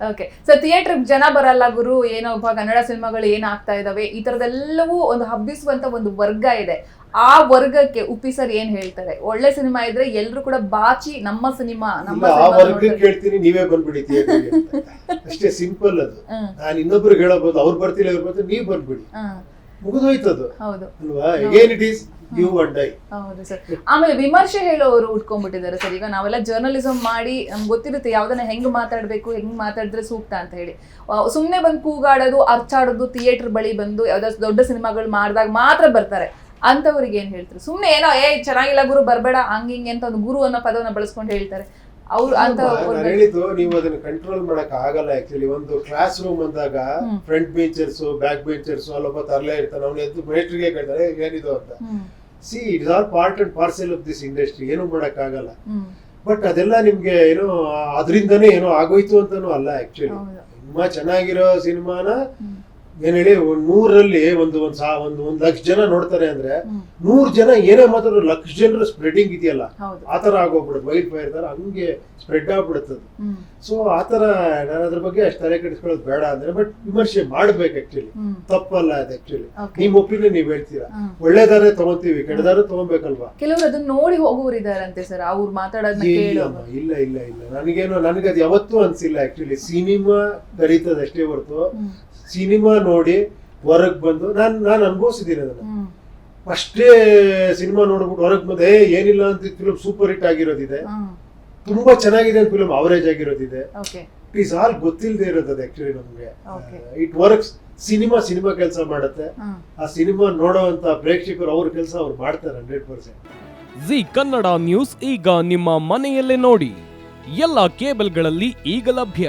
Okay so theatre ಜನ ಬರಲ್ಲ ಗುರು. ಏನೋ ಒಬ್ಬ ಕನ್ನಡ ಸಿನಿಮಾಗಳು ಏನಾಗ್ತಾ ಆಗ್ತಾ ಇದಾವೆ? ಈ ತರದೆಲ್ಲವೂ ಒಂದು ಹಬ್ಬಿಸುವಂತ ಒಂದು ವರ್ಗ ಇದೆ. ಆ ವರ್ಗಕ್ಕೆ ಉಪ್ಪಿ ಸರ್ ಏನ್ ಹೇಳ್ತಾರೆ? ಒಳ್ಳೆ ಸಿನಿಮಾ ಇದ್ರೆ ಎಲ್ರು ಕೂಡ ಬಾಚಿ ನಮ್ಮ ಸಿನಿಮಾ ನಮ್ಮ ಆ ವರ್ಗಕ್ಕೆ ಕೇಳ್ತೀನಿ ನೀವೇ ಬಂದ್ಬಿಡಿ. ಅಷ್ಟೇ ಸಿಂಪಲ್ ಅದು. ನಾನು ಇನ್ನೊಬ್ರಿಗೆ ಹೇಳಬಹುದು ಅವ್ರು ಬರ್ತಿಲ್ಲ ಇವ್ರು ಬರ್ತಾರೆ ನೀವ್ ಬಂದ್ಬಿಡಿ. ಮುಗಿದೋಯ್ತದು. ಹೌದು. ಅಲ್ವಾ? Again it is you and I ಹೌದು ಸರ್. ಆಮೇಲೆ ವಿಮರ್ಶೆ ಹೇಳೋರು ಉಟ್ಕೊಂಡ್ಬಿಟ್ಟಿದ್ದಾರೆ ಸರ್. ಈಗ ನಾವೆಲ್ಲ ಜರ್ನಲಿಸಂ ಮಾಡಿ ನಮ್ಗೆ ಗೊತ್ತಿರುತ್ತೆ ಯಾವ್ದನ್ನ ಹೆಂಗ್ ಮಾತಾಡ್ಬೇಕು ಹೆಂಗ್ ಮಾತಾಡಿದ್ರೆ ಸೂಕ್ತ ಅಂತ ಹೇಳಿ. ಸುಮ್ಮನೆ ಬಂದು ಕೂಗಾಡೋದು ಅರ್ಚಾಡೋದು ಥಿಯೇಟರ್ ಬಳಿ ಬಂದು ಯಾವ್ದಾದ್ರು ದೊಡ್ಡ ಸಿನಿಮಾಗಳು ಮಾಡಿದಾಗ ಮಾತ್ರ ಬರ್ತಾರೆ. ಅಂತವ್ರಿಗೆ ಏನ್ ಹೇಳ್ತಾರೆ? ಸುಮ್ನೆ ಏನೋ ಏ ಚೆನ್ನಾಗಿಲ್ಲ ಗುರು ಬರ್ಬೇಡ ಹಂಗ ಹಿಂಗೆ ಅಂತ ಒಂದು ಗುರು ಅನ್ನೋ ಪದವನ್ನ ಬಳಸ್ಕೊಂಡು ಹೇಳ್ತಾರೆ. ಅವ್ರು ಅಂತ ಹೇಳಿದ್ದು ನೀವು ಅದನ್ನ ಕಂಟ್ರೋಲ್ ಮಾಡಕ್ ಆಗಲ್ಲ ಆಕ್ಚುಲಿ ಒಂದು ಕ್ಲಾಸ್ ರೂಮ್ ಅಂದಾಗ. ಫ್ರಂಟ್ ಬೇಂಚರ್ಸ್ ಬ್ಯಾಕ್ ಬೇಂಚರ್ಸ್ ಅಲ್ಲೊಬ್ಬ ತರಲೇ ಇರ್ತಾನೆ. ಅವ್ನು ಎದ್ದು ಮೇಟ್ರಿಗೆ ಕೇಳ್ತಾರೆ "ಏ, ಏನಿದು ಅಂತ. See it's all part and parcel of this industry ಏನು ಮಾಡಕ್ ಆಗಲ್ಲ ಹ್ಮ್. ಬಟ್ ಅದೆಲ್ಲ ನಿಮ್ಗೆ ಏನೋ ಅದರಿಂದನೇ ಏನೋ ಆಗೋಯ್ತು ಅಂತಾನು ಅಲ್ಲ ಆಕ್ಚುಲಿ ತುಂಬಾ ಚೆನ್ನಾಗಿರೋ ಸಿನಿಮಾನ ಏನ್ ಹೇಳಿ ಒಂದ್ ನೂರಲ್ಲಿ ಒಂದು ಒಂದ್ ಸಾ ಒಂದು ಒಂದ್ ಲಕ್ಷ ಜನ ನೋಡ್ತಾರೆ ಅಂದ್ರೆ ನೂರ್ ಜನ ಏನೇ ಮಾತಾಡೋ ಲಕ್ಷ ಜನರು ಸ್ಪ್ರೆಡಿಂಗ್ ಇದೆಯಲ್ಲ ಆತರ ಆಗೋಗ್ಬಿಡುತ್ತೆ. ವೈಲ್ಡ್ ಫೈರ್ ತರ ಹಂಗೆ ಸ್ಪ್ರೆಡ್ ಆಗ್ಬಿಡುತ್ತದು ಹ್ಮ್. ಸೊ ಆತರ ನಾನು ಅದ್ರ ಬಗ್ಗೆ ಅಷ್ಟು ತಲೆ ಕೆಡಿಸ್ಕೊಳ್ಳೋದು ಬೇಡ ಅಂದ್ರೆ ಬಟ್ ವಿಮರ್ಶೆ ಮಾಡ್ಬೇಕು ಆಕ್ಚುಲಿ ತಪ್ಪಲ್ಲ ಅದು ಆಕ್ಚುಲಿ. ನಿಮ್ ಒಪಿನಿಯನ್ ನೀವ್ ಹೇಳ್ತೀರಾ? ಒಳ್ಳೇದಾರೆ ತಗೊಂತೀವಿ ತಗೋಬೇಕಲ್ವಾ ತಗೊಂಬೇಕಲ್ವಾ? ಕೆಲವರು ಅದನ್ನ ನೋಡಿ ಹೋಗುವವರು ಇದಾರಂತೆ ಸರ್ ಅವ್ರು ಮಾತಾಡೋದು ಇಲ್ಲ ಇಲ್ಲ ಇಲ್ಲ ನನಗೇನು ನನಗೆ ಅದು ಯಾವತ್ತೂ ಅನ್ಸಿಲ್ಲ ಆಕ್ಚುಲಿ ಸಿನಿಮಾ ಕರೀತದ ಅಷ್ಟೇ ಹೊರತು ಸಿನಿಮಾ ನೋಡಿ ಹೊರಗ್ ಬಂದು ನಾನು ನಾನು ಅನುಭವಿಸಿದ್ದೀನಿ ಅದನ್ನು. ಅಷ್ಟೇ ಸಿನಿಮಾ ನೋಡ್ಬಿಟ್ಟು ಹೊರಗೆ ಬಂದೆ "ಏ, ಏನಿಲ್ಲ ಅಂತ ಫಿಲಮ್ ಸೂಪರ್ ಹಿಟ್ ಆಗಿರೋದಿದೆ. ತುಂಬಾ ಚೆನ್ನಾಗಿದೆ ಅಂತ ಫಿಲಮ್ ಅವರೇಜ್ ಆಗಿರೋದಿದೆ. ಓಕೆ ಇಟ್ ಈಸ್ ಆಲ್ ಗೊತ್ತಿಲ್ಲದೆ ಇರೋದು ಅದು ಆಕ್ಚುಲಿ ನಮ್ಗೆ. ಇಟ್ ವರ್ಕ್ಸ್ ಸಿನಿಮಾ ಸಿನಿಮಾ ಕೆಲಸ ಮಾಡುತ್ತೆ. ಆ ಸಿನಿಮಾ ನೋಡೋವಂತ ಪ್ರೇಕ್ಷಕರು ಅವ್ರ ಕೆಲಸ ಅವ್ರು ಮಾಡ್ತಾರೆ hundred percent Zee Kannada news ಈಗ ನಿಮ್ಮ ಮನೆಯಲ್ಲೇ ನೋಡಿ. ಎಲ್ಲ ಕೇಬಲ್ಗಳಲ್ಲಿ ಈಗ ಲಭ್ಯ.